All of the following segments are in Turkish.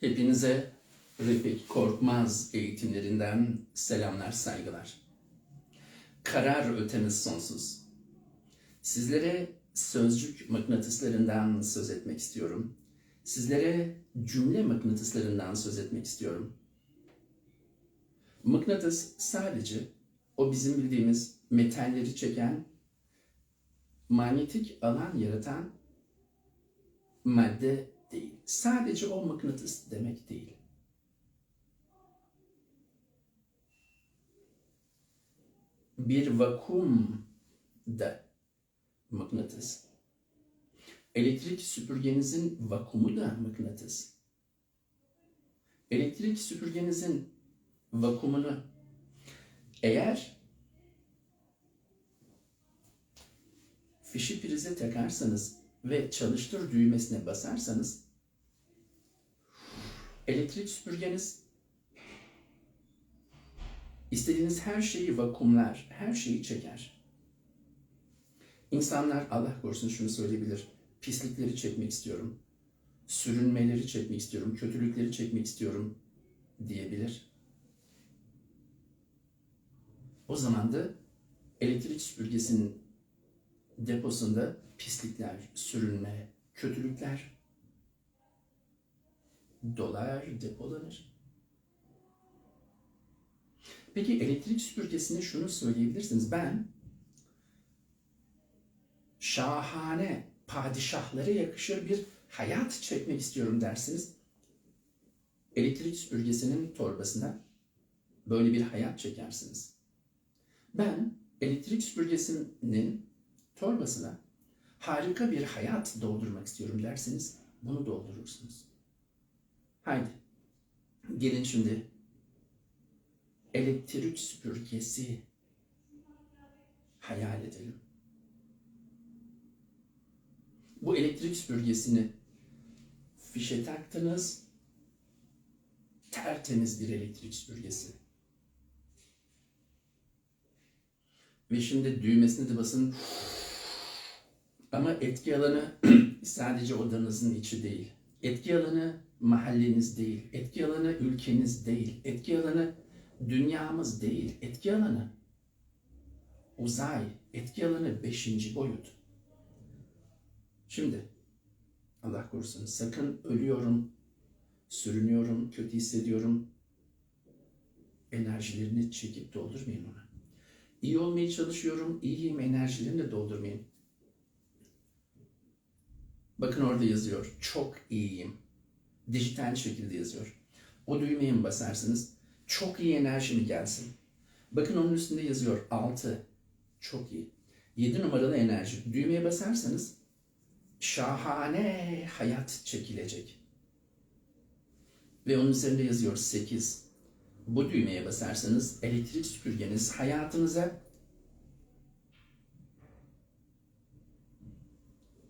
Hepinize Refik Korkmaz eğitimlerinden selamlar, saygılar. Karar ötemiz sonsuz. Sizlere sözcük mıknatıslarından söz etmek istiyorum. Sizlere cümle mıknatıslarından söz etmek istiyorum. Mıknatıs sadece o bizim bildiğimiz metalleri çeken, manyetik alan yaratan madde değil. Sadece o mıknatıs demek değil. Bir vakum da mıknatıs. Elektrik süpürgenizin vakumu da mıknatıs. Elektrik süpürgenizin vakumunu eğer fişi prize takarsanız ve çalıştır düğmesine basarsanız elektrik süpürgeniz istediğiniz her şeyi vakumlar, her şeyi çeker. İnsanlar Allah korusun şunu söyleyebilir. Pislikleri çekmek istiyorum. Sürünmeleri çekmek istiyorum. Kötülükleri çekmek istiyorum diyebilir. O zaman da elektrik süpürgesinin deposunda pislikler, sürünme, kötülükler dolar, depolanır. Peki elektrik süpürgesine şunu söyleyebilirsiniz. Ben şahane, padişahlara yakışır bir hayat çekmek istiyorum dersiniz. Elektrik süpürgesinin torbasına böyle bir hayat çekersiniz. Ben elektrik süpürgesinin torbasına harika bir hayat doldurmak istiyorum derseniz bunu doldurursunuz. Haydi gelin şimdi elektrik süpürgesi hayal edelim. Bu elektrik süpürgesini fişe taktınız. Tertemiz bir elektrik süpürgesi. Ve şimdi düğmesine de basın. Ama etki alanı sadece odanızın içi değil. Etki alanı mahalleniz değil. Etki alanı ülkeniz değil. Etki alanı dünyamız değil. Etki alanı uzay. Etki alanı beşinci boyut. Şimdi Allah korusun sakın ölüyorum, sürünüyorum, kötü hissediyorum. Enerjilerini çekip doldurmayın ona. İyi olmaya çalışıyorum, iyiyim enerjilerini de doldurmayın. Bakın orada yazıyor. Çok iyiyim. Dijital şekilde yazıyor. O düğmeye mi basarsınız? Çok iyi enerji mi gelsin? Bakın onun üstünde yazıyor. 6. Çok iyi. 7 numaralı enerji. Düğmeye basarsanız şahane hayat çekilecek. Ve onun üzerinde yazıyor 8. Bu düğmeye basarsanız elektrik süpürgeniz hayatınıza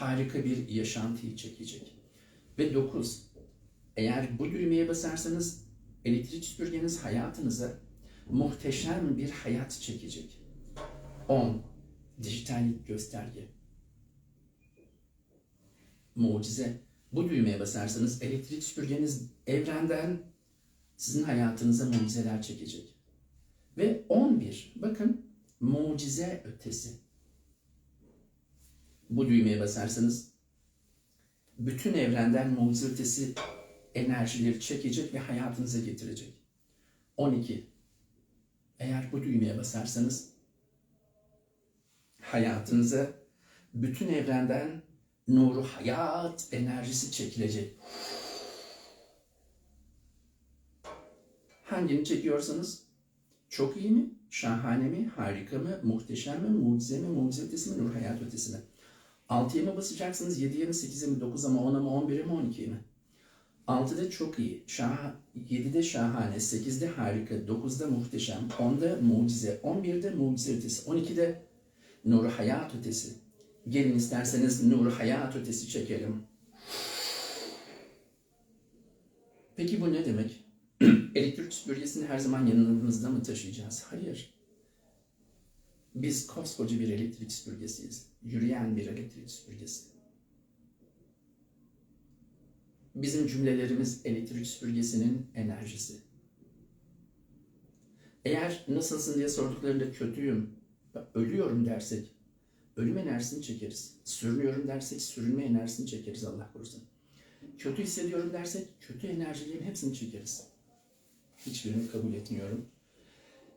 harika bir yaşantıyı çekecek. Ve 9. Eğer bu düğmeye basarsanız elektrik süpürgeniz hayatınıza muhteşem bir hayat çekecek. 10. Dijital gösterge. Mucize. Bu düğmeye basarsanız elektrik süpürgeniz evrenden sizin hayatınıza mucizeler çekecek. Ve 11. Bakın mucize ötesi. Bu düğmeye basarsanız bütün evrenden mucize enerjileri çekecek ve hayatınıza getirecek. 12. Eğer bu düğmeye basarsanız hayatınıza bütün evrenden nuru hayat enerjisi çekilecek. Hangini çekiyorsanız çok iyi mi? Şahane mi? Harika mı? Muhteşem mi? Mucize mi? Mucize ötesi mi? Nur hayat ötesi mi? 6'ya mı basacaksınız? 7'ye mi? 8'e mi? 9'a mı? 10'a mı? 11'e mi? 12'ye mi? 6'da çok iyi, şah 7'de şahane, 8'de harika, 9'da muhteşem, 10'da mucize, 11'de mucize ötesi, 12'de nur hayat ötesi. Gelin isterseniz nur hayat ötesi çekelim. Peki bu ne demek? Elektrik süpürgesini her zaman yanımızda mı taşıyacağız? Hayır. Biz koskoca bir elektrik süpürgesiyiz. Yürüyen bir elektrik süpürgesi. Bizim cümlelerimiz elektrik süpürgesinin enerjisi. Eğer nasılsın diye sorduklarında kötüyüm, ölüyorum dersek, ölüm enerjisini çekeriz. Sürünüyorum dersek sürünme enerjisini çekeriz Allah korusun. Kötü hissediyorum dersek kötü enerjilerin hepsini çekeriz. Hiçbirini kabul etmiyorum.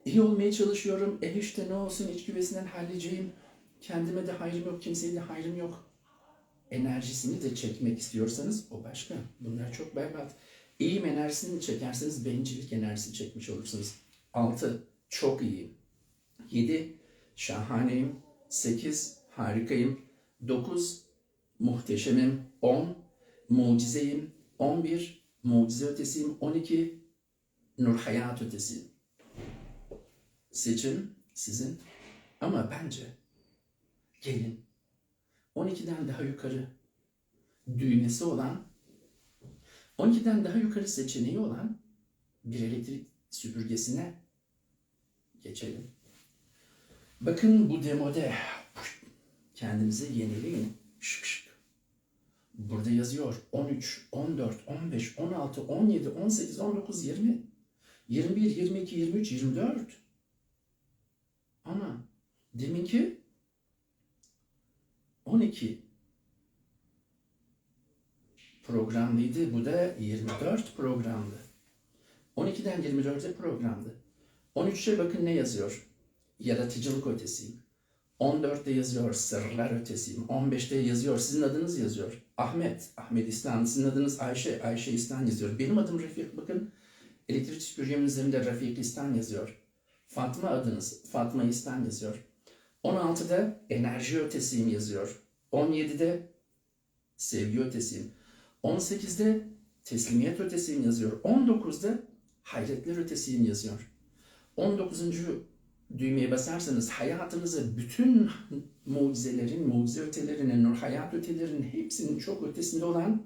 İyi olmaya çalışıyorum. E işte ne olsun iç güvesinden halledeceğim. Kendime de hayrım yok, kimseye de hayrım yok. Enerjisini de çekmek istiyorsanız o başka. Bunlar çok berbat. İyiyim enerjisini çekerseniz bencillik enerjisi çekmiş olursunuz. 6. Çok iyiyim. 7. Şahaneyim. 8. Harikayım. 9. Muhteşemim. 10. Mucizeyim. 11. Mucize ötesiyim. 12. Nur hayat ötesiyim. Seçim sizin. Ama bence gelin 12'den daha yukarı düğmesi olan 12'den daha yukarı seçeneği olan bir elektrik süpürgesine geçelim. Bakın bu demode kendinizi yenileyin. Şık şık. Burada yazıyor 13, 14, 15, 16, 17, 18, 19, 20, 21, 22, 23, 24. Ama deminki 12 programlıydı. Bu da 24 programdı. 12'den 24'e programdı. 13'e bakın ne yazıyor? Yaratıcılık ötesiyim. 14'te yazıyor sırlar ötesiyim. 15'te yazıyor sizin adınız yazıyor. Ahmet, Ahmet İslam. Sizin adınız Ayşe, Ayşe İslam yazıyor. Benim adım Refik. Bakın elektrik süpürgemin üzerinde Refik İslam yazıyor. Fatma adınız, Fatma İslam yazıyor. 16'da enerji ötesiyim yazıyor. 17'de sevgi ötesiyim. 18'de teslimiyet ötesiyim yazıyor. 19'da hayretler ötesiyim yazıyor. 19. düğmeye basarsanız hayatınızı bütün mucizelerin, mucize ötelerinin, nur hayat ötelerinin hepsinin çok ötesinde olan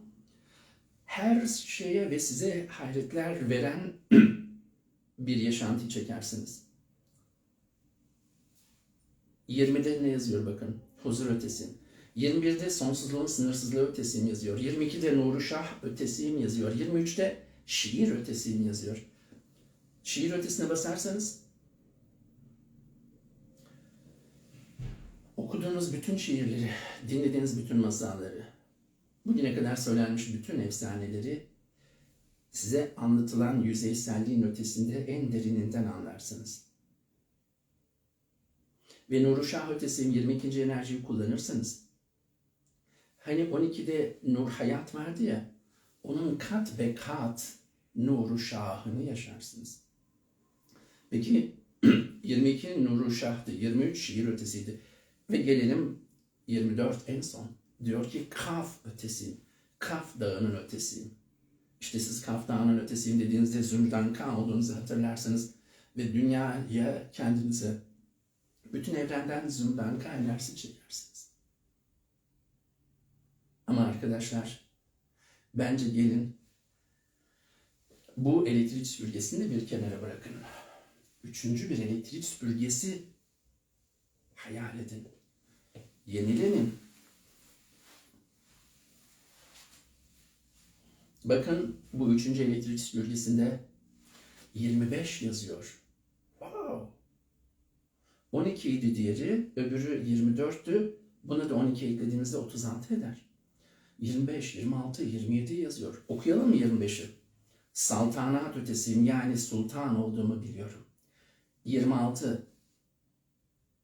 her şeye ve size hayretler veren bir yaşantı çekersiniz. 20'de ne yazıyor bakın? Huzur ötesi. 21'de sonsuzluğun sınırsızlığı ötesiyim yazıyor. 22'de nuru şah ötesiyim yazıyor. 23'te şiir ötesiyim yazıyor. Şiir ötesine basarsanız okuduğunuz bütün şiirleri, dinlediğiniz bütün masalları, bugüne kadar söylenmiş bütün efsaneleri size anlatılan yüzeyselliğin ötesinde en derininden anlarsınız ve Nuru Şah ötesinin 22. enerjiyi kullanırsanız hani 12'de Nur Hayat vardı ya onun kat ve kat Nuru Şah'ını yaşarsınız. Peki 22 Nuru Şah'tı, 23 şiir ötesiydi ve gelelim 24 en son. Diyor ki Kaf ötesiyim, Kaf dağının ötesiyim. İşte siz Kaf dağının ötesiyim dediğinizde Zümrüt'ten Kan olduğunuzu hatırlarsınız ve dünyaya kendinize bütün evrenden zümrüden enerjisi çekersiniz. Ama arkadaşlar bence gelin bu elektrik süpürgesini de bir kenara bırakın. Üçüncü bir elektrik süpürgesi hayal edin. Yenilenin. Bakın bu üçüncü elektrik süpürgesinde 25 yazıyor. Wow! 12 idi diğeri, öbürü 24'tü. Buna da 12 eklediğimizde 36 eder. 25, 26, 27 yazıyor. Okuyalım mı 25'i? Saltanat ötesiyim yani sultan olduğumu biliyorum. 26.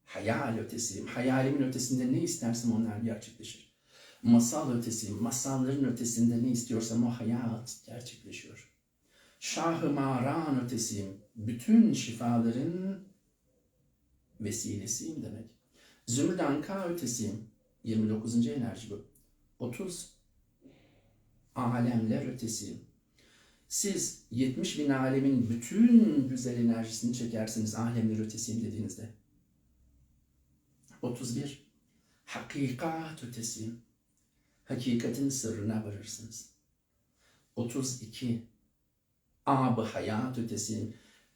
Hayal ötesiyim. Hayalimin ötesinde ne istersem onlar gerçekleşir. Masal ötesiyim. Masalların ötesinde ne istiyorsam o hayat gerçekleşiyor. Şah-ı Maran ötesiyim. Bütün şifaların vesilesiyim demek. Zümrüt anka ötesiyim. 29. enerji bu. 30 alemler ötesiyim. Siz 70 bin alemin bütün güzel enerjisini çekersiniz alemler ötesiyim dediğinizde. 31 hakikat ötesiyim. Hakikatin sırrına varırsınız. 32 ab hayat ötesiyim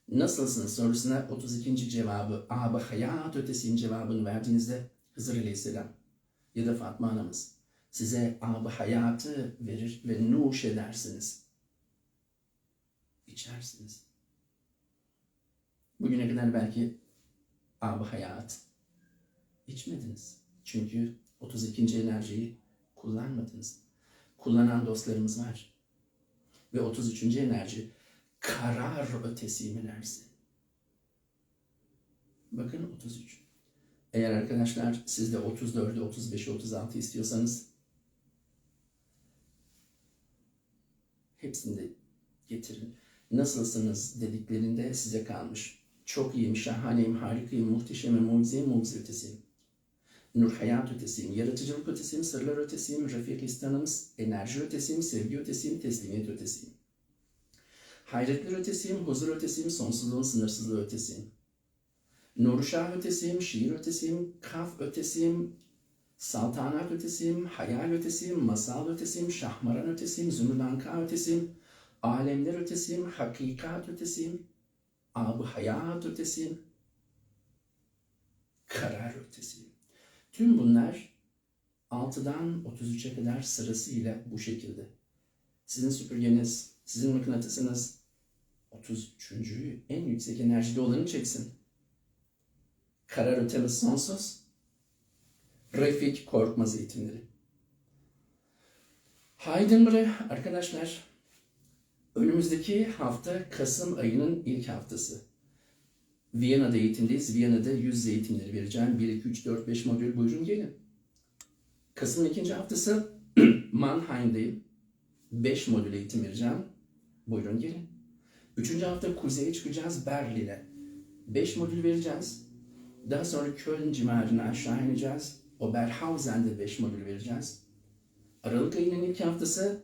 nasılsın sorusuna 32. cevabı Aba hayat ötesinin cevabını verdiğinizde Hızır Aleyhisselam ya da Fatma anamız Size ab hayatı verir ve nuş edersiniz. İçersiniz. Bugüne kadar belki ab hayat içmediniz. Çünkü 32. enerjiyi kullanmadınız. Kullanan dostlarımız var. Ve 33. enerji karar ötesi enerjisi. Bakın 33. Eğer arkadaşlar siz de 34'ü, 35'i, 36 istiyorsanız hepsini de getirin. Nasılsınız dediklerinde size kalmış. Çok iyiyim, şahaneyim, harikayım, muhteşemim, mucizeyim, mucize ötesiyim. Nur hayat ötesiyim, yaratıcılık ötesiyim, sırlar ötesiyim, refikistanım, enerji ötesiyim, sevgi ötesiyim, teslimiyet ötesiyim. Hayretler ötesiyim, huzur ötesiyim, sonsuzluğun sınırsızlığı ötesiyim. Nur şah ötesiyim, şiir ötesiyim, kaf ötesiyim, saltanat ötesiyim, hayal ötesiyim, masal ötesiyim, şahmaran ötesiyim, zümrüdanka ötesiyim, alemler ötesiyim, hakikat ötesiyim, ab hayat ötesiyim, karar ötesiyim. Tüm bunlar 6'dan 33'e kadar sırasıyla bu şekilde. Sizin süpürgeniz, sizin mıknatısınız 33. en yüksek enerjide olanı çeksin. Karar ötemiz sonsuz. Refik Korkmaz eğitimleri. Heidenberg arkadaşlar önümüzdeki hafta Kasım ayının ilk haftası. Viyana'da eğitimdeyiz. Viyana'da yüz yüze eğitimleri vereceğim. 1, 2, 3, 4, 5 modül buyurun gelin. Kasım'ın ikinci haftası Mannheim'deyim. 5 modül eğitim vereceğim. Buyurun gelin. Üçüncü hafta kuzeye çıkacağız Berlin'e. 5 modül vereceğiz. Daha sonra Köln civarına aşağı ineceğiz. Oberhausen'de 5 modül vereceğiz. Aralık ayının ilk haftası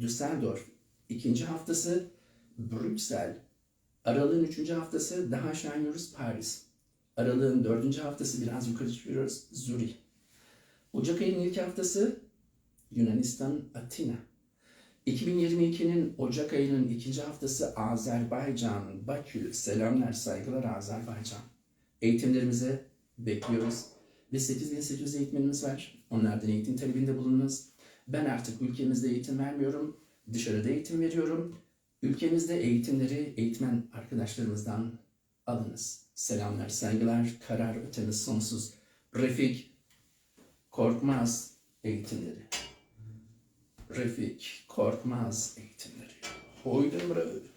Düsseldorf. ikinci haftası Brüksel. Aralığın üçüncü haftası daha aşağı iniyoruz Paris. Aralığın dördüncü haftası biraz yukarı çıkıyoruz Zürih. Ocak ayının ilk haftası Yunanistan Atina. 2022'nin Ocak ayının ikinci haftası Azerbaycan, Bakü. Selamlar, saygılar Azerbaycan. Eğitimlerimize bekliyoruz. Ve 8800 eğitmenimiz var. Onlardan eğitim talebinde bulununuz. Ben artık ülkemizde eğitim vermiyorum. Dışarıda eğitim veriyorum. Ülkemizde eğitimleri eğitmen arkadaşlarımızdan alınız. Selamlar, saygılar, karar ötemiz sonsuz. Refik Korkmaz eğitimleri. Refik Korkmaz eğitimleri. Hoydun bravo.